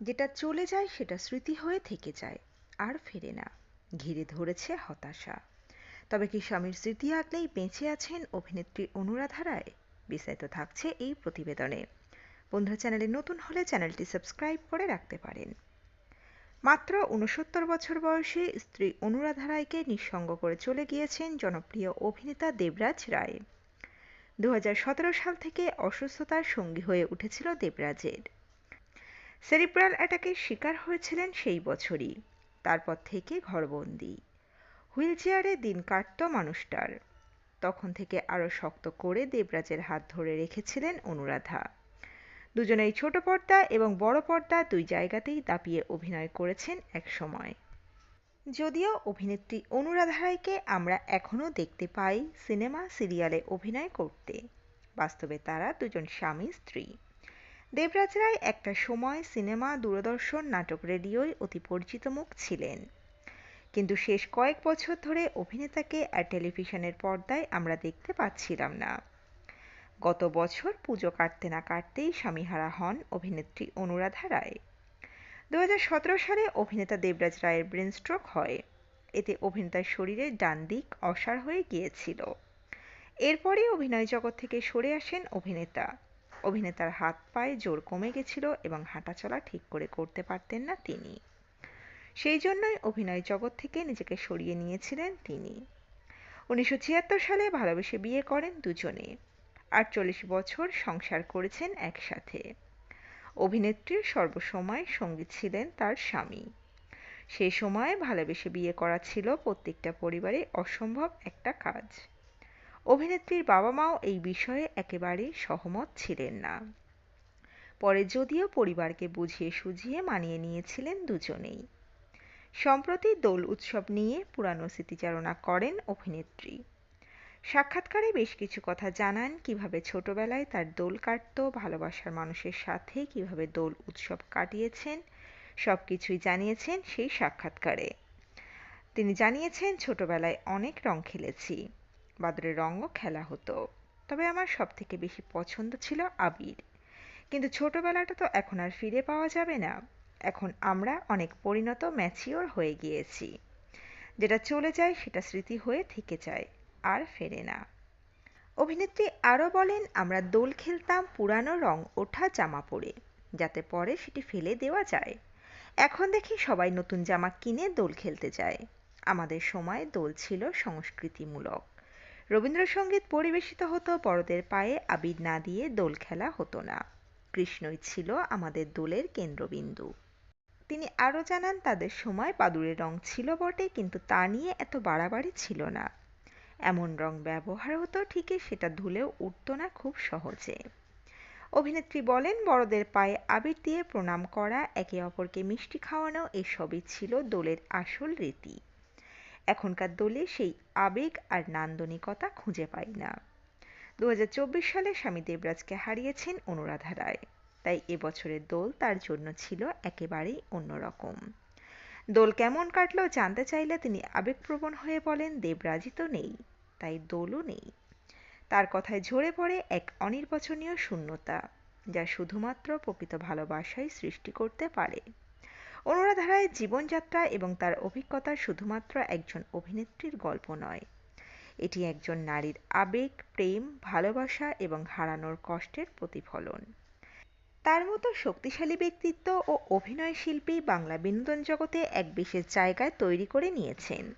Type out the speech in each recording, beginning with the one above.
যেটা চলে যায় সেটা স্মৃতি হয়ে থেকে যায়, আর ফেরে না। ঘিরে ধরেছে হতাশা। তবে কি স্বামীর স্মৃতি আগলেই বেঁচে আছেন অভিনেত্রী অনুরাধা রায়? বিস্তারিত থাকছে এই প্রতিবেদনে। বন্ধুরা, চ্যানেলে নতুন হলে চ্যানেলটি সাবস্ক্রাইব করে রাখতে পারেন। মাত্র উনসত্তর বছর বয়সে স্ত্রী অনুরাধা রায়কে নিঃসঙ্গ করে চলে গিয়েছেন জনপ্রিয় অভিনেতা দেবরাজ রায়। দু হাজার সতেরো সাল থেকে অসুস্থতার সঙ্গী হয়ে উঠেছিল দেবরাজের। সেরিব্রাল অ্যাটাকের শিকার হয়েছিলেন সেই বছরই, তারপর থেকে ঘরবন্দি। হুইল চেয়ারে দিন কাটত মানুষটার। তখন থেকে আরও শক্ত করে দেবরাজের হাত ধরে রেখেছিলেন অনুরাধা। দুজনেই ছোট পর্দা এবং বড় পর্দা দুই জায়গাতেই দাপিয়ে অভিনয় করেছেন একসময় যদিও অভিনেত্রী অনুরাধা রায়কে আমরা এখনও দেখতে পাই সিনেমা, সিরিয়ালে অভিনয় করতে। বাস্তবে তারা দুজন স্বামী, স্ত্রী। দেবরাজ রায় একটা সময় সিনেমা, দূরদর্শন, নাটক রেডিওয় অতি পরিচিত মুখ ছিলেন। কিন্তু শেষ কয়েক বছর ধরে অভিনেতাকে আর টেলিভিশনের পর্দায় আমরা দেখতে পাচ্ছিলাম না। গত বছর পুজো কাটতে না কাটতেই স্বামীহারা হন অভিনেত্রী অনুরাধা রায়। দু হাজার সতেরো সালে অভিনেতা দেবরাজ রায়ের ব্রেন স্ট্রোক হয়। এতে অভিনেতার শরীরের ডান দিক অসার হয়ে গিয়েছিল। এরপরে অভিনয় জগৎ থেকে সরে আসেন অভিনেতা। অভিনেতার হাত পায়ে জোর কমে গেছিল এবং হাঁটাচলা ঠিক করে করতে পারতেন না তিনি। সেই জন্যই অভিনয় জগৎ থেকে নিজেকে সরিয়ে নিয়েছিলেন তিনি। উনিশশো ছিয়াত্তর সালে ভালোবেসে বিয়ে করেন দুজনে। আটচল্লিশ বছর সংসার করেছেন একসাথে। অভিনেত্রীর সর্বসময় সঙ্গী ছিলেন তার স্বামী। সেই সময় ভালোবেসে বিয়ে করা ছিল প্রত্যেকটা পরিবারে অসম্ভব একটা কাজ। অভিনেত্রীর বাবা মাও এই বিষয়ে একেবারেই সহমত ছিলেন না। পরে যদিও পরিবারকে বুঝিয়ে সুঝিয়ে মানিয়ে নিয়েছিলেন দুজনেই। সম্প্রতি দোল উৎসব নিয়ে পুরানো স্মৃতিচারণা করেন অভিনেত্রী। সাক্ষাৎকারে বেশ কিছু কথা জানান কীভাবে ছোটবেলায় তার দোল কাটত, ভালোবাসার মানুষের সাথে কীভাবে দোল উৎসব কাটিয়েছেন সব কিছুই জানিয়েছেন সেই সাক্ষাৎকারে। তিনি জানিয়েছেন, ছোটবেলায় অনেক রং খেলেছি। বাদরের রঙও খেলা হতো। তবে আমার সব থেকে বেশি পছন্দ ছিল আবির। কিন্তু ছোটবেলাটা তো এখন আর ফিরে পাওয়া যাবে না। এখন আমরা অনেক পরিণত ম্যাচিওর হয়ে গিয়েছি। যেটা চলে যায়, সেটা স্মৃতি হয়ে থেকে যায়, আর ফেরে না। অভিনেত্রী আরও বলেন, আমরা দোল খেলতাম পুরানো রং ওঠা জামা পরে, যাতে পরে সেটি ফেলে দেওয়া যায়। এখন দেখি সবাই নতুন জামা কিনে দোল খেলতে যায়। আমাদের সময় দোল ছিল সংস্কৃতিমূলক। রবীন্দ্রসঙ্গীত পরিবেশিত হতো, বড়দের পায়ে আবির না দিয়ে দোল খেলা হতো না। কৃষ্ণই ছিল আমাদের দোলের কেন্দ্রবিন্দু। তিনি আরও জানান, তাদের সময় বাদুড়ের রং ছিল বটে, কিন্তু তা নিয়ে এত বাড়াবাড়ি ছিল না। এমন রং ব্যবহার হতো, ঠিকই সেটা ধুলেও উঠত না খুব সহজে। অভিনেত্রী বলেন, বড়দের পায়ে আবির দিয়ে প্রণাম করা, একে অপরকে মিষ্টি খাওয়ানো, এসবই ছিল দোলের আসল রীতি। এখনকার দোলে সেই আবেগ আর নান্দনিকতা খুঁজে পাই না। দু সালে স্বামী দেবরাজকে হারিয়েছেন অনুরাধা রায়। তাই এবছরের দোল তার জন্য ছিল একেবারেই অন্যরকম। দোল কেমন কাটলো জানতে চাইলে তিনি আবেগপ্রবণ হয়ে বলেন, দেবরাজই তো নেই, তাই দোলও নেই। তার কথায় ঝরে পড়ে এক অনির্বচনীয় শূন্যতা, যা শুধুমাত্র প্রকৃত ভালোবাসাই সৃষ্টি করতে পারে। অনুরাধা রায়ের জীবনযাত্রা এবং তার অভিজ্ঞতা শুধুমাত্র একজন অভিনেত্রীর গল্প নয়। এটি একজন নারীর আবেগ, প্রেম, ভালোবাসা এবং হারানোর কষ্টের প্রতিফলন। তার মতো শক্তিশালী ব্যক্তিত্ব ও অভিনয় শিল্পী বাংলা বিনোদন জগতে এক বিশেষ জায়গায় তৈরি করে নিয়েছেন,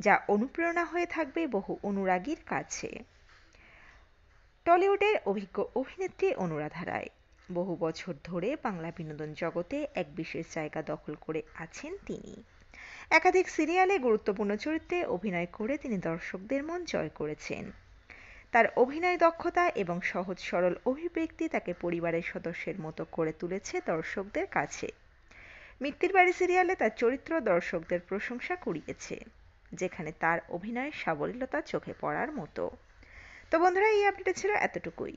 যা অনুপ্রেরণা হয়ে থাকবে বহু অনুরাগীর কাছে। টলিউডের অভিজ্ঞ অভিনেত্রী অনুরাধা রায় বহু বছর ধরে বাংলা বিনোদন জগতে এক বিশেষ জায়গা দখল করে আছেন তিনি। একাধিক সিরিয়ালে গুরুত্বপূর্ণ চরিত্রে অভিনয় করে তিনি দর্শকদের মন জয় করেছেন। তার অভিনয় দক্ষতা এবং সহজ সরল অভিব্যক্তি তাকে পরিবারের সদস্যের মতো করে তুলেছে দর্শকদের কাছে। মিত্তির বাড়ি সিরিয়ালে তার চরিত্র দর্শকদের প্রশংসা কুড়িয়েছে, যেখানে তার অভিনয়ের সাবলীলতা চোখে পড়ার মতো। তো বন্ধুরা, এই আপডেটে ছিল এতটুকুই।